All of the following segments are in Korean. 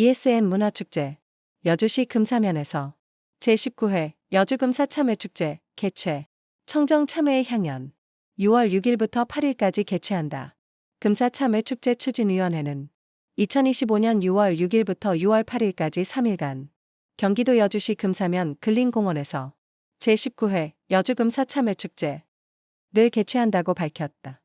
ESN 문화축제 여주시 금사면에서 제19회 여주금사참회축제 개최 청정 참회의 향연 6월 6일부터 8일까지 개최한다. 금사참회축제 추진위원회는 2025년 6월 6일부터 6월 8일까지 3일간 경기도 여주시 금사면 근린공원에서 제19회 여주금사참회축제를 개최한다고 밝혔다.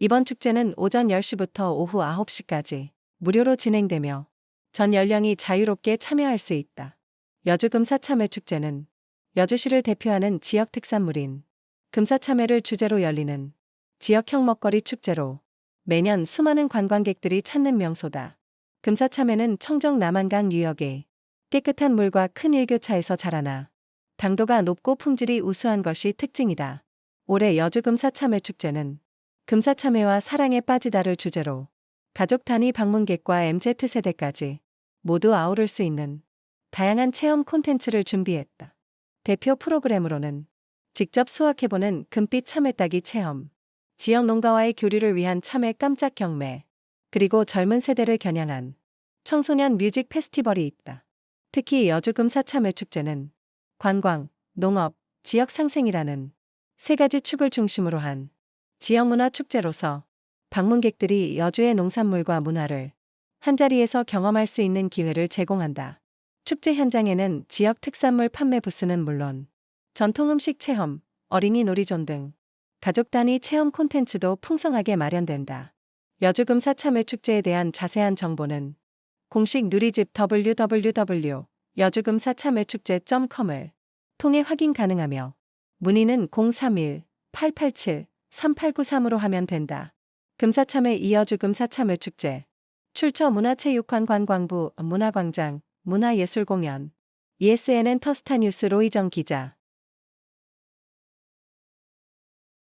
이번 축제는 오전 10시부터 오후 9시까지 무료로 진행되며 전 연령이 자유롭게 참여할 수 있다. 여주금사 참회 축제는 여주시를 대표하는 지역 특산물인 금사 참회를 주제로 열리는 지역형 먹거리 축제로 매년 수많은 관광객들이 찾는 명소다. 금사 참회는 청정 남한강 유역의 깨끗한 물과 큰 일교차에서 자라나 당도가 높고 품질이 우수한 것이 특징이다. 올해 여주금사 참회 축제는 금사 참회와 사랑에 빠지다를 주제로 가족 단위 방문객과 MZ세대까지 모두 아우를 수 있는 다양한 체험 콘텐츠를 준비했다. 대표 프로그램으로는 직접 수확해보는 금빛 참외 따기 체험, 지역 농가와의 교류를 위한 참외 깜짝 경매, 그리고 젊은 세대를 겨냥한 청소년 뮤직 페스티벌이 있다. 특히 여주금사 참외 축제는 관광, 농업, 지역 상생이라는 세 가지 축을 중심으로 한 지역 문화 축제로서 방문객들이 여주의 농산물과 문화를 한자리에서 경험할 수 있는 기회를 제공한다. 축제 현장에는 지역 특산물 판매 부스는 물론 전통 음식 체험, 어린이 놀이존 등 가족 단위 체험 콘텐츠도 풍성하게 마련된다. 여주금사 참외 축제에 대한 자세한 정보는 공식 누리집 www 여주금사 참외 축제.com을 통해 확인 가능하며 문의는 031-887-3893으로 하면 된다. 금사참회 이어 주 금사참회 축제. 출처 문화체육관 관광부 문화광장 문화예술공연. ESNN 터스타뉴스 로이정 기자